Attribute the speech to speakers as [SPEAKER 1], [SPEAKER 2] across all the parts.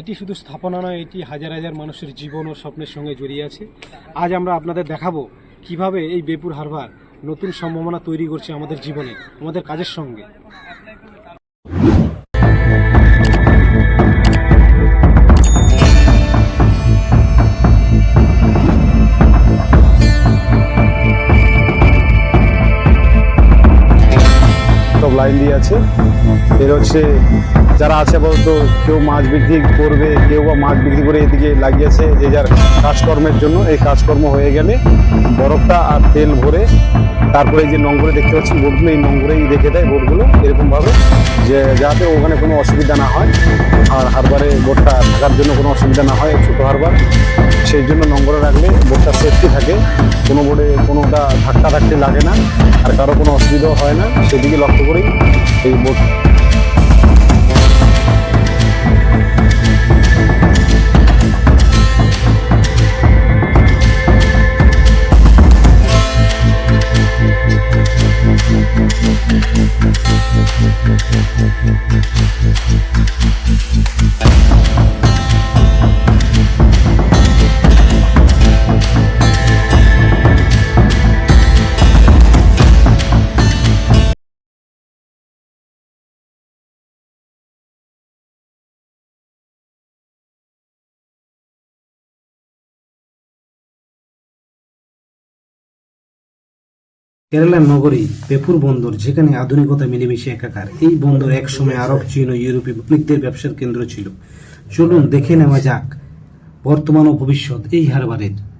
[SPEAKER 1] এটি শুধু স্থাপনা নয়, এটি হাজার হাজার মানুষের জীবন ও স্বপ্নের সঙ্গে জড়িয়ে আছে। আজ আমরা আপনাদের দেখাবো কীভাবে এই বেপুর হারবার নতুন সম্ভাবনা তৈরি করছে আমাদের জীবনে, আমাদের কাজের সঙ্গে।
[SPEAKER 2] লাইন দিয়ে আছে। এর হচ্ছে যারা আছে বলতো, কেউ মাছ বিক্রি করবে, কেউ বা মাছ বিক্রি করে এদিকে লাগিয়েছে, যে যার কাজকর্মের জন্য এই কাজকর্ম হয়ে গেলে বরফটা আর তেল ভরে তারপরে যে নোংরে দেখতে পাচ্ছেন বোটগুলো, এই নোংরেই রেখে দেয় বোটগুলো এরকমভাবে, যে যাতে ওখানে কোনো অসুবিধা না হয় আর হারবারে বোটটা থাকার জন্য কোনো অসুবিধা না হয়, ছোটো হারবার। সেই জন্য নোংরা রাখলে বোটটা সেফটি থাকে, কোনো বোর্ডে কোনোটা ধাক্কা ধাক্কি লাগে না আর কারও কোনো অসুবিধাও হয় না, সেদিকে লক্ষ্য করেই এই বোট
[SPEAKER 1] কেরালার নগরী, বেপুর বন্দর, যেখানে আধুনিকতা মিলেমিশে একাকার। এই বন্দর একসময় আরব, চীন ও ইউরোপীয় বণিকদের ব্যবসার কেন্দ্র ছিল। চলুন দেখে নেওয়া যাক বর্তমান ও ভবিষ্যৎ এই হারবারের।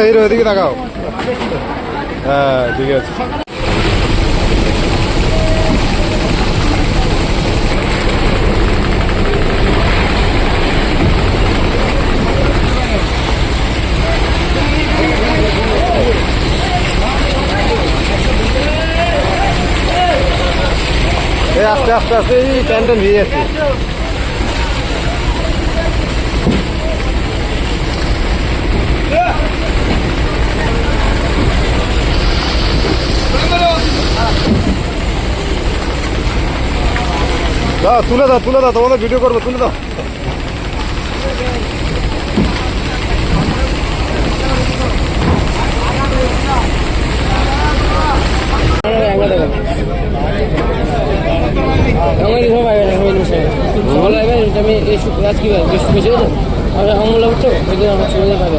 [SPEAKER 2] এই এদিকে তাকাও। হ্যাঁ ঠিক আছে। আস্তে আস্তে আস্তে এই ট্যান ভিজে যাচ্ছে। দাও, তুলে দাও তুলে দাও, তোমাদের ভিডিও করব, তুলে দাও।
[SPEAKER 3] আমি এই আজ কি বেশ হয়েছে আর আমলা উঠছো ওই আমার সুবিধা পাবে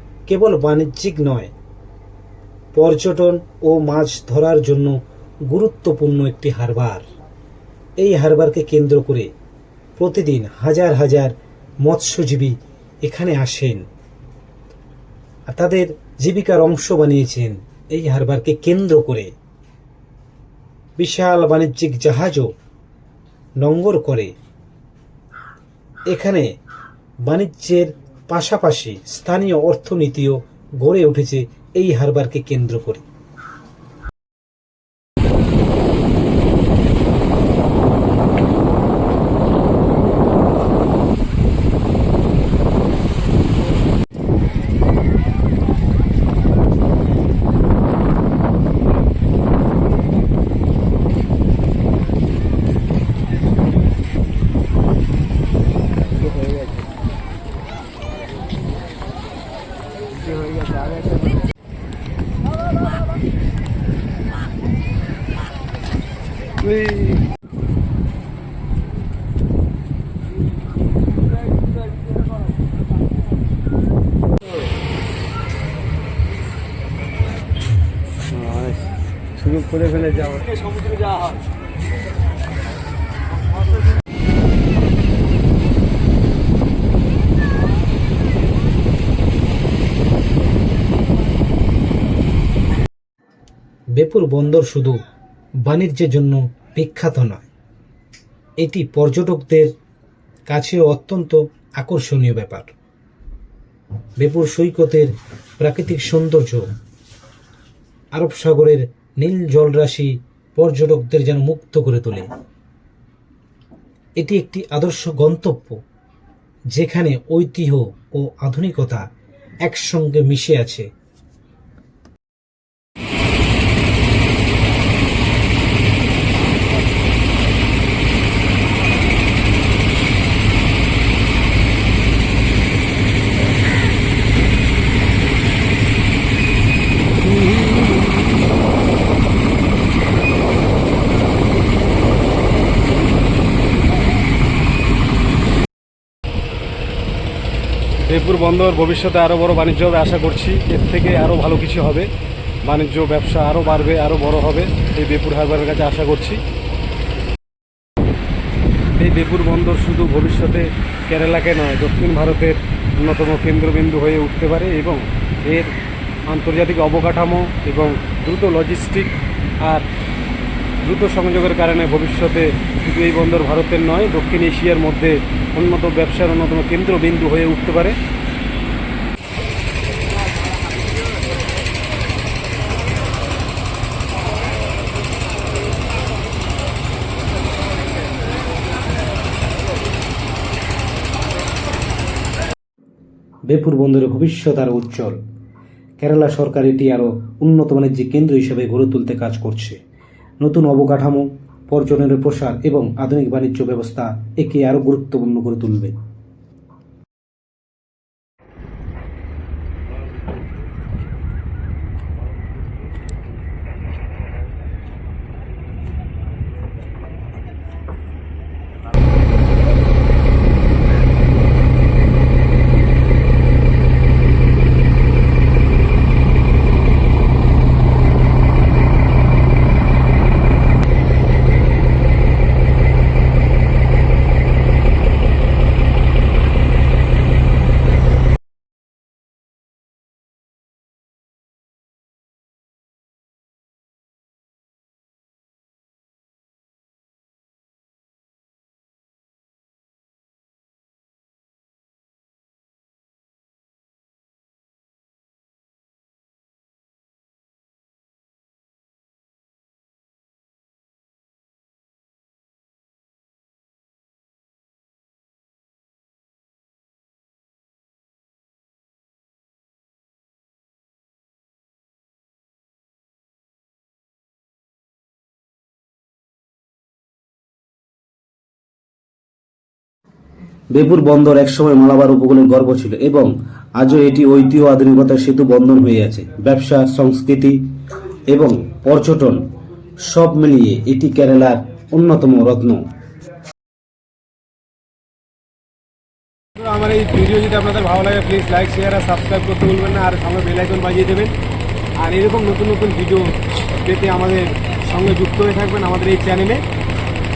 [SPEAKER 1] কেবল বাণিজ্যিক নয়, পর্যটন ও মাছ ধরার জন্য গুরুত্বপূর্ণ একটি হারবার। এই হারবারকে কেন্দ্র করে প্রতিদিন হাজার হাজার মৎস্যজীবী এখানে আসেন আর তাদের জীবিকার অংশ বানিয়েছেন এই হারবারকে কেন্দ্র করে। বিশাল বাণিজ্যিক জাহাজও নঙ্গর করে। এখানে বাণিজ্যের পাশাপাশি স্থানীয় অর্থনীতিও গড়ে উঠেছে এই হারবারকে কেন্দ্র করে।
[SPEAKER 2] করে ফেলে যাওয়া।
[SPEAKER 3] সমুদ্রে যাওয়া হয়
[SPEAKER 1] বেপুর বন্দর শুধু বাণিজ্যের জন্য বিখ্যাত নয়, এটি পর্যটকদের কাছেও অত্যন্ত আকর্ষণীয় ব্যাপার। বেপুর সৈকতের প্রাকৃতিক সৌন্দর্য আরব সাগরের নীল জলরাশি পর্যটকদের যেন মুক্ত করে তোলে। এটি একটি আদর্শ গন্তব্য, যেখানে ঐতিহ্য ও আধুনিকতা একসঙ্গে মিশে আছে।
[SPEAKER 2] জয়পুর বন্দর ভবিষ্যতে আরও বড় বাণিজ্য হবে আশা করছি। এর থেকে আরও ভালো কিছু হবে। বাণিজ্য, ব্যবসা আরও বাড়বে আরও বড় হবে এই বেপুর হারবারের কাছে আশা করছি। এই বেপুর বন্দর শুধু ভবিষ্যতে কেরালাকে নয়, দক্ষিণ ভারতের অন্যতম কেন্দ্রবিন্দু হয়ে উঠতে পারে এবং এর আন্তর্জাতিক অবকাঠামো এবং দ্রুত লজিস্টিক আর দ্রুত সংযোগের কারণে ভবিষ্যতে শুধু এই বন্দর ভারতের নয়, দক্ষিণ এশিয়ার মধ্যে উন্নত ব্যবসার অন্যতম কেন্দ্রবিন্দু হয়ে উঠতে পারে।
[SPEAKER 1] বেপুর বন্দরের ভবিষ্যৎ আরও উজ্জ্বল। কেরালা সরকার এটি আরও উন্নত বাণিজ্যিক কেন্দ্র হিসেবে গড়ে তুলতে কাজ করছে। নতুন অবকাঠামো, পর্যটনের প্রসার এবং আধুনিক বাণিজ্য ব্যবস্থা একে আরও গুরুত্বপূর্ণ করে তুলবে। বেপুর বন্দর একসময় মালাবার উপকূলের গর্ব ছিল এবং আজও এটি ঐতিহ্য আধুনিকতার সেতু বন্দর হয়ে আছে। ব্যবসা, সংস্কৃতি এবং পর্যটন সব মিলিয়ে এটি কেরালার অন্যতম রত্ন। আমার এই ভিডিও যদি আপনাদের ভালো লাগে প্লিজ লাইক শেয়ার আর সাবস্ক্রাইব করতে ভুলবেন না আর সঙ্গে বেল আইকন বাজিয়ে দেবেন। আর এরকম নতুন নতুন ভিডিও পেতে আমাদের সঙ্গে যুক্ত হয়ে থাকবেন আমাদের এই চ্যানেলে